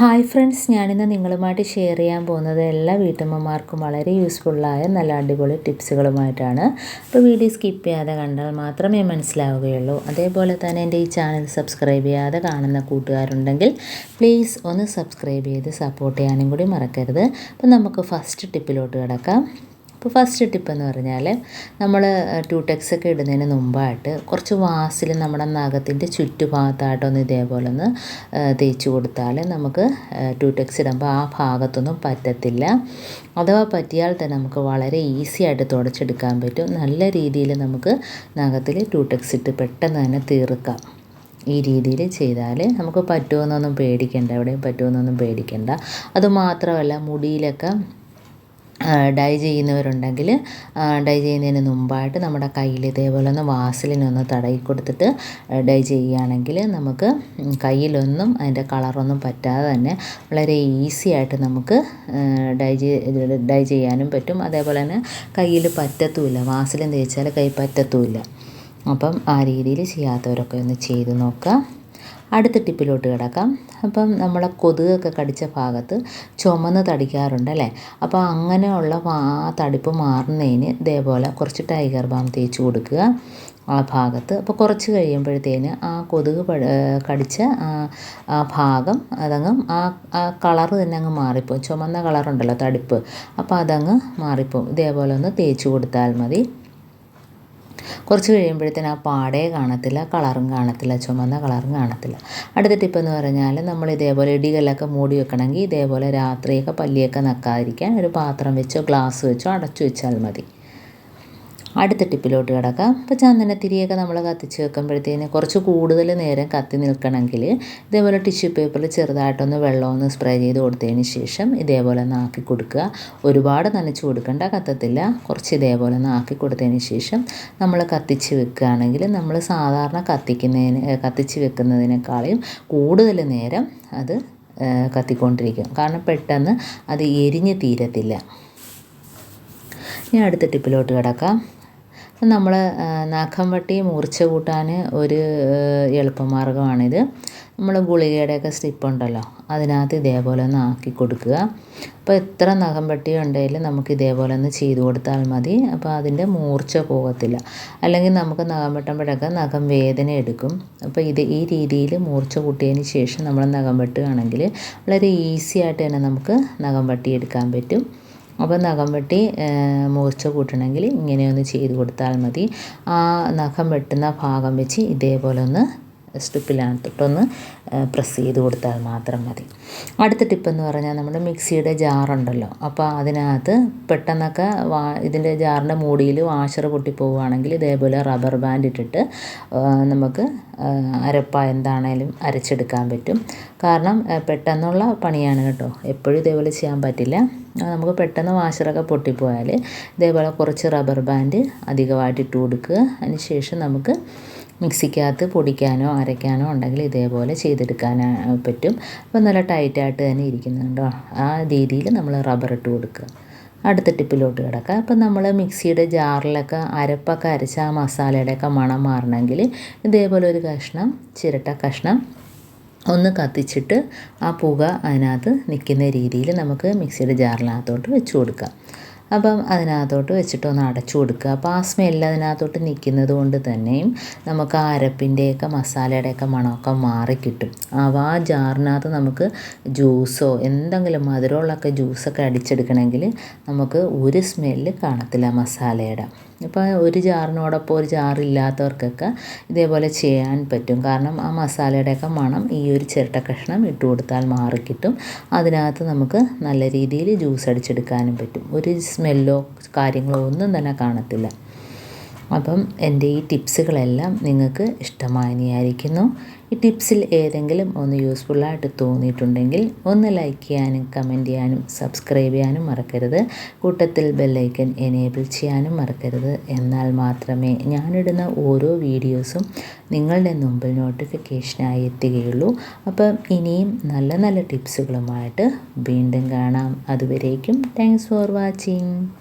Hi friends ഞാനിന്ന് നിങ്ങളുമായിട്ട് share ചെയ്യാൻ പോകുന്നത് എല്ലാ വീട്ടമ്മമാർക്കും വളരെ യൂസ്ഫുള്ളായ നല്ല അടിപൊളി ടിപ്സുകളുമായിട്ടാണ്. അപ്പോൾ വീഡിയോ സ്കിപ്പ് ചെയ്യാതെ കണ്ടാൽ മാത്രമേ മനസ്സിലാവുകയുള്ളൂ. അതേപോലെ തന്നെ എന്റെ ഈ ചാനൽ സബ്സ്ക്രൈബ് ചെയ്യാതെ കാണുന്ന കൂട്ടുകാരുണ്ടെങ്കിൽ പ്ലീസ് ഒന്ന് സബ്സ്ക്രൈബ് ചെയ്ത് സപ്പോർട്ട് ചെയ്യാനും കൂടി മറക്കരുത്. അപ്പോൾ നമുക്ക് ഫസ്റ്റ് ടിപ്പിലോട്ട് കിടക്കാം. അപ്പോൾ ഫസ്റ്റ് ടിപ്പ് എന്ന് പറഞ്ഞാൽ നമ്മൾ ട്യൂടെക്സ് ഒക്കെ ഇടുന്നതിന് മുമ്പായിട്ട് കുറച്ച് വാസിൽ നമ്മുടെ നഖത്തിന്റെ ചുറ്റുഭാഗത്തായിട്ടൊന്ന് ഇതേപോലെ ഒന്ന് തേച്ച് കൊടുത്താൽ നമുക്ക് ട്യൂടെക്സ് ഇടുമ്പോൾ ആ ഭാഗത്തൊന്നും പറ്റത്തില്ല. അഥവാ പറ്റിയാൽ തന്നെ നമുക്ക് വളരെ ഈസി ആയിട്ട് തുടച്ചെടുക്കാൻ പറ്റും. നല്ല രീതിയിൽ നമുക്ക് നഖത്തിൽ ട്യൂടെക്സ് ഇട്ട് പെട്ടെന്ന് തന്നെ തീർക്കാം. ഈ രീതിയിൽ ചെയ്താൽ നമുക്ക് പറ്റുമെന്നൊന്നും പേടിക്കേണ്ട എവിടെയും പറ്റുമെന്നൊന്നും പേടിക്കേണ്ട. അതുമാത്രമല്ല മുടിയിലൊക്കെ ഡൈ ചെയ്യുന്നവരുണ്ടെങ്കിൽ ഡൈ ചെയ്യുന്നതിന് മുമ്പായിട്ട് നമ്മുടെ കയ്യിൽ ഇതേപോലെ ഒന്ന് വാസലിനൊന്ന് തടയി കൊടുത്തിട്ട് ഡൈ ചെയ്യുകയാണെങ്കിൽ നമുക്ക് കയ്യിലൊന്നും അതിന്റെ കളറൊന്നും പറ്റാതെ തന്നെ വളരെ ഈസി ആയിട്ട് നമുക്ക് ഡൈ ചെയ്ത് ഡൈ ചെയ്യാനും പറ്റും. അതേപോലെ തന്നെ കയ്യിൽ പറ്റത്തുമില്ല. വാസലിൻ തേച്ചാൽ കൈ പറ്റത്തുമില്ല. അപ്പം ആ രീതിയിൽ ചെയ്യാത്തവരൊക്കെ ഒന്ന് ചെയ്ത് നോക്കുക. അടുത്ത ടിപ്പിലോട്ട് കിടക്കാം. അപ്പം നമ്മളെ കൊതുകൊക്കെ കടിച്ച ഭാഗത്ത് ചുമന്ന് തടിക്കാറുണ്ട് അല്ലേ? അപ്പോൾ അങ്ങനെയുള്ള ആ തടിപ്പ് മാറുന്നതിന് ഇതേപോലെ കുറച്ച് ടൈഗർ ബാം തേച്ച് കൊടുക്കുക ആ ഭാഗത്ത്. അപ്പോൾ കുറച്ച് കഴിയുമ്പോഴത്തേന് ആ കൊതുക് കടിച്ച ആ ഭാഗം അതങ്ങ് ആ ആ കളറ് തന്നെ അങ്ങ് മാറിപ്പോവും. ചുമന്ന കളറുണ്ടല്ലോ തടിപ്പ്. അപ്പോൾ അതങ്ങ് മാറിപ്പോവും. ഇതേപോലെ ഒന്ന് തേച്ച് കൊടുത്താൽ മതി. കുറച്ച് കഴിയുമ്പോഴത്തേന് ആ പാടേ കാണത്തില്ല കളറും കാണത്തില്ല ചുമന്ന കളറും കാണത്തില്ല. അടുത്ത ടിപ്പെന്ന് പറഞ്ഞാൽ നമ്മൾ ഇതേപോലെ ഇടികല്ലൊക്കെ മൂടി വെക്കണമെങ്കിൽ ഇതേപോലെ രാത്രിയൊക്കെ പല്ലിയൊക്കെ നക്കാതിരിക്കാൻ ഒരു പാത്രം വെച്ചോ ഗ്ലാസ് വെച്ചോ അടച്ചു വെച്ചാൽ മതി. അടുത്ത ടിപ്പിലോട്ട് കിടക്കാം. ഇപ്പോൾ ചന്ദനത്തിരിയൊക്കെ നമ്മൾ കത്തിച്ച് വെക്കുമ്പോഴത്തേന് കുറച്ച് കൂടുതൽ നേരം കത്തി നിൽക്കണമെങ്കിൽ ഇതേപോലെ ടിഷ്യൂ പേപ്പറിൽ ചെറുതായിട്ടൊന്ന് വെള്ളമൊന്ന് സ്പ്രേ ചെയ്ത് കൊടുത്തതിന് ശേഷം ഇതേപോലെ ഒന്ന് ആക്കി കൊടുക്കുക. ഒരുപാട് നനച്ച് കൊടുക്കേണ്ട കത്തത്തില്ല. കുറച്ച് ഇതേപോലെ ഒന്ന് ആക്കി കൊടുത്തതിന് ശേഷം നമ്മൾ കത്തിച്ച് വെക്കുകയാണെങ്കിൽ നമ്മൾ സാധാരണ കത്തിക്കുന്നതിന് കത്തിച്ച് വെക്കുന്നതിനേക്കാളും കൂടുതൽ നേരം അത് കത്തിക്കൊണ്ടിരിക്കും. കാരണം പെട്ടെന്ന് അത് എരിഞ്ഞ് തീരത്തില്ല. ഞാൻ അടുത്ത ടിപ്പിലോട്ട് കിടക്കാം. നമ്മൾ നാക്കം വട്ടി മൂർച്ച കൂട്ടാൻ ഒരു എളുപ്പമാർഗമാണിത് നമ്മൾ ഗുളികയുടെയൊക്കെ സ്റ്റിപ്പ് ഉണ്ടല്ലോ അതിനകത്ത് ഇതേപോലെ ഒന്ന് ആക്കി കൊടുക്കുക. അപ്പോൾ എത്ര നഖം വട്ടി ഉണ്ടെങ്കിലും നമുക്ക് ഇതേപോലെ ഒന്ന് ചെയ്ത് കൊടുത്താൽ മതി. അപ്പോൾ അതിന്റെ മൂർച്ച പോകത്തില്ല. അല്ലെങ്കിൽ നമുക്ക് നഖം വെട്ടുമ്പോഴൊക്കെ നഖം വേദന എടുക്കും. അപ്പോൾ ഇത് ഈ രീതിയിൽ മൂർച്ച കൂട്ടിയതിന് ശേഷം നമ്മൾ നഖം വെട്ടുകയാണെങ്കിൽ വളരെ ഈസി ആയിട്ട് തന്നെ നമുക്ക് നഖം വെട്ടിയെടുക്കാൻ പറ്റും. അപ്പോൾ നഖം വെട്ടി മൂർച്ച കൂട്ടണമെങ്കിൽ ഇങ്ങനെ ഒന്ന് ചെയ്ത് കൊടുത്താൽ മതി. ആ നഖം വെട്ടുന്ന ഭാഗം വെച്ച് ഇതേപോലെ ഒന്ന് സ്റ്റിപ്പിനകത്തോട്ടൊന്ന് പ്രസ് ചെയ്ത് കൊടുത്താൽ മാത്രം മതി. അടുത്ത ടിപ്പെന്ന് പറഞ്ഞാൽ നമ്മുടെ മിക്സിയുടെ ജാറുണ്ടല്ലോ അപ്പോൾ അതിനകത്ത് പെട്ടെന്നൊക്കെ വാ ഇതിന്റെ ജാറിന്റെ മൂടിയിൽ വാഷർ പൊട്ടിപ്പോവുകയാണെങ്കിൽ ഇതേപോലെ റബ്ബർ ബാൻഡ് ഇട്ടിട്ട് നമുക്ക് അരപ്പ എന്താണേലും അരച്ചെടുക്കാൻ പറ്റും. കാരണം പെട്ടെന്നുള്ള പണിയാണ് കേട്ടോ. എപ്പോഴും ഇതേപോലെ ചെയ്യാൻ പറ്റില്ല. നമുക്ക് പെട്ടെന്ന് വാഷറൊക്കെ പൊട്ടിപ്പോയാൽ ഇതേപോലെ കുറച്ച് റബ്ബർ ബാൻഡ് അധികമായിട്ട് ഇട്ട് കൊടുക്കുക. അതിന് ശേഷം നമുക്ക് മിക്സിക്കകത്ത് പൊടിക്കാനോ അരയ്ക്കാനോ ഉണ്ടെങ്കിൽ ഇതേപോലെ ചെയ്തെടുക്കാൻ പറ്റും. അപ്പോൾ നല്ല ടൈറ്റായിട്ട് തന്നെ ഇരിക്കുന്നുണ്ടോ? ആ രീതിയിൽ നമ്മൾ റബ്ബർ ഇട്ട് കൊടുക്കുക. അടുത്ത ടിപ്പിലോട്ട് കിടക്കുക അപ്പം നമ്മൾ മിക്സിയുടെ ജാറിലൊക്കെ അരപ്പൊക്കെ അരച്ച ആ മസാലയുടെയൊക്കെ മണം മാറണമെങ്കിൽ ഇതേപോലെ ഒരു കഷ്ണം ചിരട്ട കഷ്ണം ഒന്ന് കത്തിച്ചിട്ട് ആ പുക അതിനകത്ത് നിൽക്കുന്ന രീതിയിൽ നമുക്ക് മിക്സിയുടെ ജാറിനകത്തോട്ട് വെച്ച് കൊടുക്കാം. അപ്പം അതിനകത്തോട്ട് വെച്ചിട്ട് ഒന്ന് അടച്ചു കൊടുക്കുക. അപ്പോൾ ആ സ്മെല്ല് അതിനകത്തോട്ട് നിൽക്കുന്നത് കൊണ്ട് തന്നെയും നമുക്ക് ആ അരപ്പിന്റെയൊക്കെ മസാലയുടെയൊക്കെ മണമൊക്കെ മാറിക്കിട്ടും അപ്പോൾ ആ ജാറിനകത്ത് നമുക്ക് ജ്യൂസോ എന്തെങ്കിലും മധുരമുള്ളൊക്കെ ജ്യൂസൊക്കെ അടിച്ചെടുക്കണമെങ്കിൽ നമുക്ക് ഒരു സ്മെല്ല് കാണത്തില്ല മസാലയുടെ. ഇപ്പോൾ ഒരു ജാറിനോടൊപ്പം ഒരു ജാറില്ലാത്തവർക്കൊക്കെ ഇതേപോലെ ചെയ്യാൻ പറ്റും. കാരണം ആ മസാലയുടെയൊക്കെ മണം ഈ ഒരു ചിരട്ട കഷ്ണം ഇട്ട് കൊടുത്താൽ മാറിക്കിട്ടും. അതിനകത്ത് നമുക്ക് നല്ല രീതിയിൽ ജ്യൂസ് അടിച്ചെടുക്കാനും പറ്റും. ഒരു സ്മെല്ലോ കാര്യങ്ങളോ ഒന്നും തന്നെ കാണത്തില്ല. അപ്പം എന്റെ ഈ ടിപ്സുകളെല്ലാം നിങ്ങൾക്ക് ഇഷ്ടമായി ഈ ടിപ്സിൽ ഏതെങ്കിലും ഒന്ന് യൂസ്ഫുള്ളായിട്ട് തോന്നിയിട്ടുണ്ടെങ്കിൽ ഒന്ന് ലൈക്ക് ചെയ്യാനും കമന്റ് ചെയ്യാനും സബ്സ്ക്രൈബ് ചെയ്യാനും മറക്കരുത്. കൂട്ടത്തിൽ ബെല്ലൈക്കൻ എനേബിൾ ചെയ്യാനും മറക്കരുത്. എന്നാൽ മാത്രമേ ഞാനിടുന്ന ഓരോ വീഡിയോസും നിങ്ങളുടെ മുമ്പിൽ നോട്ടിഫിക്കേഷനായി എത്തുകയുള്ളൂ. അപ്പം ഇനിയും നല്ല നല്ല ടിപ്സുകളുമായിട്ട് വീണ്ടും കാണാം. അതുവരേക്കും താങ്ക്സ് ഫോർ വാച്ചിങ്